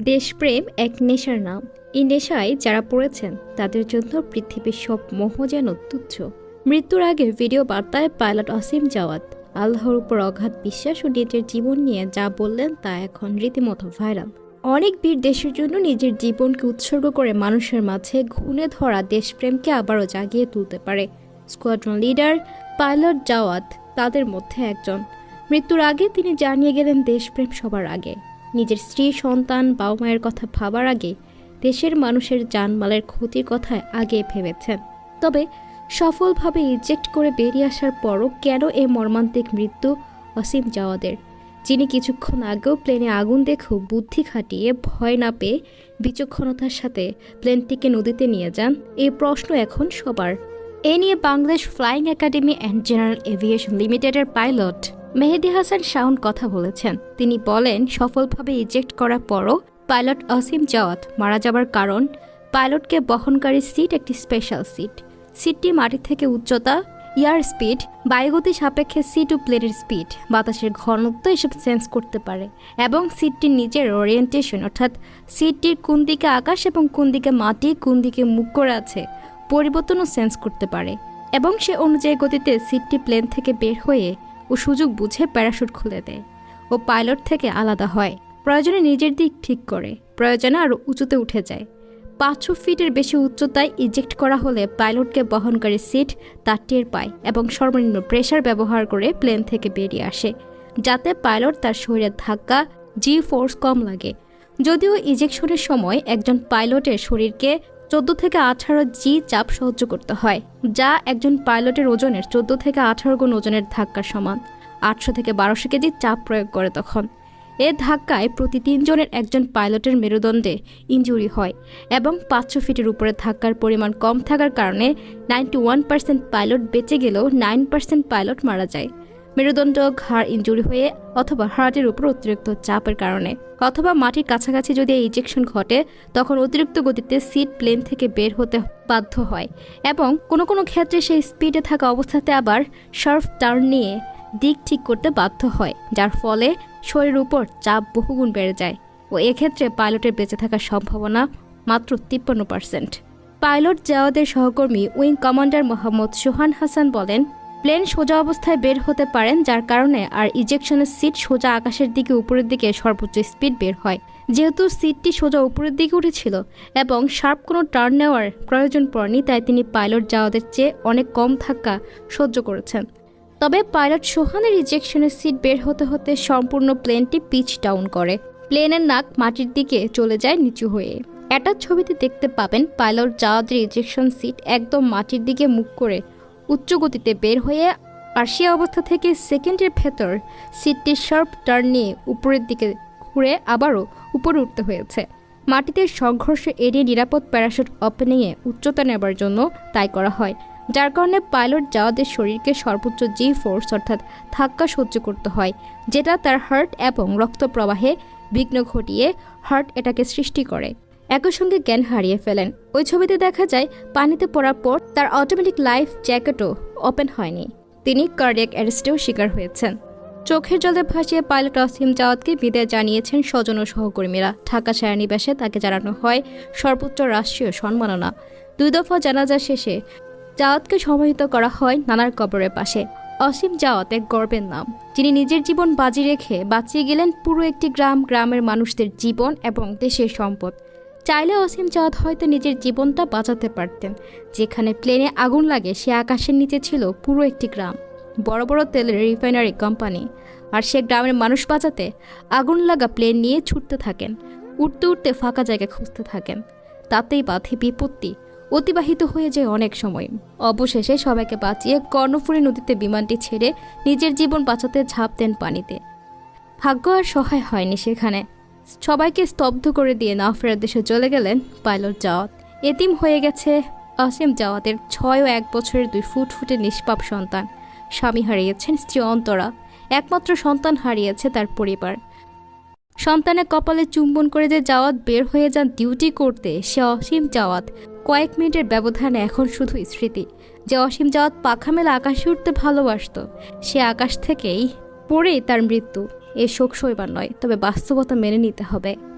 দেশপ্রেম এক নেশার নাম। এই নেশায় যারা পড়েছেন, তাদের জন্য পৃথিবীর সব মোহ যেন তুচ্ছ। মৃত্যুর আগে ভিডিও বার্তায় পাইলট অসীম জাওয়াত, আল্লাহর উপর অগাধ বিশ্বাস ও নিজের জীবন নিয়ে যা বললেন তা এখন রীতিমতো ভাইরাল। অনেক বীর দেশের জন্য নিজের জীবনকে উৎসর্গ করে মানুষের মাঝে ঘুণে ধরা দেশপ্রেমকে আবারও জাগিয়ে তুলতে পারে। স্কোয়াড্রন লিডার পাইলট জাওয়াত তাদের মধ্যে একজন। মৃত্যুর আগে তিনি জানিয়ে গেলেন, দেশপ্রেম সবার আগে। নিজের স্ত্রী, সন্তান বাবা মায়ের কথা ভাবার আগে দেশের মানুষের জানমালের ক্ষতির কথায় আগে ভেবেছেন। তবে সফলভাবে ইজেক্ট করে বেরিয়ে আসার পরও কেন এ মর্মান্তিক মৃত্যু অসীম জাওয়াদের যিনি কিছুক্ষণ আগেও প্লেনে আগুন দেখেও বুদ্ধি খাটিয়ে ভয় না পেয়ে বিচক্ষণতার সাথে প্লেনটিকে নদীতে নিয়ে যান এই প্রশ্ন এখন সবার। এ নিয়ে Bangladesh flying academy and general aviation লিমিটেডের পাইলট মেহেদি হাসান শাওন কথা বলেছেন। তিনি বলেন, সফলভাবে ইজেক্ট করার পরও পাইলট অসীম জাওয়াত মারা যাবার কারণ পাইলটকে বহনকারী সিট একটি স্পেশাল সিট সিটটি মাটি থেকে উচ্চতা, ইয়ার স্পিড বায়ুগতি সাপেক্ষে সিট ও প্লেনের স্পিড বাতাসের ঘনত্ব এসব সেন্স করতে পারে এবং সিটটির নিচের ওরিয়েন্টেশন অর্থাৎ সিটটির কোন দিকে আকাশ এবং কোন দিকে মাটি, কোন দিকে মুখ করে আছে, পরিবর্তনও সেন্স করতে পারে। এবং সে অনুযায়ী গতিতে সিটটি প্লেন থেকে বের হয়ে ও সুযোগ বুঝে প্যারাশুট খুলে দেয়। ও পাইলট থেকে আলাদা হয়। প্রয়োজনে নিজের দিক ঠিক করে। প্রয়োজনে আরও উঁচুতে উঠে যায়। পাঁচশো ফিটের বেশি উচ্চতায় ইজেক্ট করা হলে পাইলটকে বহনকারী সিট তার টের পায় এবং সর্বনিম্ন প্রেশার ব্যবহার করে প্লেন থেকে বেরিয়ে আসে, যাতে পাইলট তার শরীরের ধাক্কা জি ফোর্স কম লাগে। যদিও ইজেকশনের সময় একজন পাইলটের শরীরকে চোদ্দ থেকে আঠারো জি চাপ সহ্য করতে হয়, যা একজন পাইলটের ওজনের চোদ্দ থেকে আঠারো গুণ ওজনের ধাক্কার সমান। আটশো থেকে বারোশো কেজি চাপ প্রয়োগ করে তখন। এ ধাক্কায় প্রতি তিনজনের একজন পাইলটের মেরুদণ্ডে ইঞ্জুরি হয় এবং পাঁচশো ফিটের উপরে ধাক্কার পরিমাণ কম থাকার কারণে নাইনটি ওয়ান পার্সেন্ট পাইলট বেঁচে গেলেও নাইন পার্সেন্ট পাইলট মারা যায়। মেরুদণ্ড, ঘাড় ইঞ্জুরি হয়ে অথবা হার্টের উপর অতিরিক্ত চাপের কারণে অথবা মাটির কাছাকাছি যদি এই ইজেকশন ঘটে, তখন অতিরিক্ত গতিতে সিট প্লেন থেকে বের হতে বাধ্য হয় এবং কোনো কোনো ক্ষেত্রে সেই স্পিডে থাকা অবস্থাতে আবার শার্ফ টার্ন নিয়ে দিক ঠিক করতে বাধ্য হয়, যার ফলে শরীরের উপর চাপ বহুগুণ বেড়ে যায়। ও এক্ষেত্রে পাইলটের বেঁচে থাকার সম্ভাবনা মাত্র তিপ্পান্ন পার্সেন্ট পাইলট জাওয়াদের সহকর্মী উইং কমান্ডার মোহাম্মদ সোহান হাসান বলেন প্লেন সোজা অবস্থায় বের হতে পারেন, যার কারণে আর ইজেকশনের সিট সোজা আকাশের দিকে উপরের দিকে সর্বোচ্চ স্পিড বের হয়। যেহেতু সিটটি সোজা উপরের দিকে উঠেছিল এবং শার্প কোনো টার্ন নেওয়ার প্রয়োজন পড়েনি, তাই তিনি পাইলট যাওয়াদের চেয়ে অনেক কম ধাক্কা সহ্য করেছেন। তবে পাইলট সোহানের ইজেকশনের সিট বের হতে হতে সম্পূর্ণ প্লেনটি পিচ ডাউন করে। প্লেনের নাক মাটির দিকে চলে যায় নিচু হয়ে। একটা ছবিতে দেখতে পাবেন, পাইলট জাহাজের ইজেকশন সিট একদম মাটির দিকে মুখ করে উচ্চ গতিতে বের হয়ে আর সে অবস্থা থেকে সেকেন্ডের ভেতর সিটটি শার্প টার্ন নিয়ে উপরের দিকে ঘুরে আবারও উপরে উঠতে হয়েছে। মাটিতে সংঘর্ষ এড়িয়ে নিরাপদ প্যারাশুট ওপেনিংয়ে উচ্চতা নেবার জন্য তাই করা হয়, যার কারণে পাইলট যাওয়াদের শরীরকে সর্বোচ্চ জি ফোর্স অর্থাৎ ধাক্কা সহ্য করতে হয়, যেটা তার হার্ট এবং রক্ত প্রবাহে বিঘ্ন ঘটিয়ে হার্ট এটাকে সৃষ্টি করে। একই সঙ্গে জ্ঞান হারিয়ে ফেলেন। ওই ছবিতে দেখা যায়, পানিতে পড়ার পর তার অটোমেটিক লাইফ জ্যাকেটও ওপেন হয়নি। তিনি কার্ডিয়াক অ্যারেস্টেও শিকার হয়েছেন। চোখের জলে ভাসিয়ে পাইলট অসীম জাওয়াতকে বিদায় জানিয়েছেন স্বজন ও সহকর্মীরা। ঢাকা সায়ানিবাসে তাকে জানানো হয়, সর্বোচ্চ রাষ্ট্রীয় সম্মাননা। দুই দফা জানাজা শেষে জাওয়াতকে সমাহিত করা হয় নানার কবরের পাশে। অসীম জাওয়াত এক গর্বের নাম। যিনি নিজের জীবন বাজি রেখে বাঁচিয়ে গেলেন পুরো একটি গ্রাম, গ্রামের মানুষদের জীবন এবং দেশের সম্পদ। চাইলে অসীম চাঁদ হয়তো নিজের জীবনটা বাঁচাতে পারতেন। যেখানে প্লেনে আগুন লাগে, সে আকাশের নিচে ছিল পুরো একটি গ্রাম। বড় বড় তেলের রিফাইনারি কোম্পানি আর সে গ্রামের মানুষ বাঁচাতে আগুন লাগা প্লেন নিয়ে ছুটতে থাকেন। উঠতে উঠতে ফাঁকা জায়গা খুঁজতে থাকেন। তাতেই বাধে বিপত্তি, অতিবাহিত হয়ে যায় অনেক সময়। অবশেষে সবাইকে বাঁচিয়ে কর্ণফুলী নদীতে বিমানটি ছেড়ে নিজের জীবন বাঁচাতে ঝাঁপ দেন পানিতে। ভাগ্য আর সহায় হয়নি সেখানে। সবাইকে স্তব্ধ করে দিয়ে না ফেরার দেশে চলে গেলেন পাইলট জাওয়াত। এতিম হয়ে গেছে অসীম জাওয়াতের ছয় ও এক বছরের দুই ফুট ফুটে নিষ্পাপ সন্তান। স্বামী হারিয়েছেন স্ত্রী অন্তরা। একমাত্র সন্তান হারিয়েছে তার পরিবার। সন্তানের কপালে চুম্বন করে যে জাওয়াত বের হয়ে যান ডিউটি করতে, সে অসীম জাওয়াত। কয়েক মিনিটের ব্যবধানে এখন শুধু স্মৃতি। যে অসীম জাওয়াত পাখা মেলা আকাশে উঠতে ভালোবাসত, সে আকাশ থেকেই পড়েই তার মৃত্যু। এ শোক সইবার নয় তবে বাস্তবতা মেনে নিতে হবে।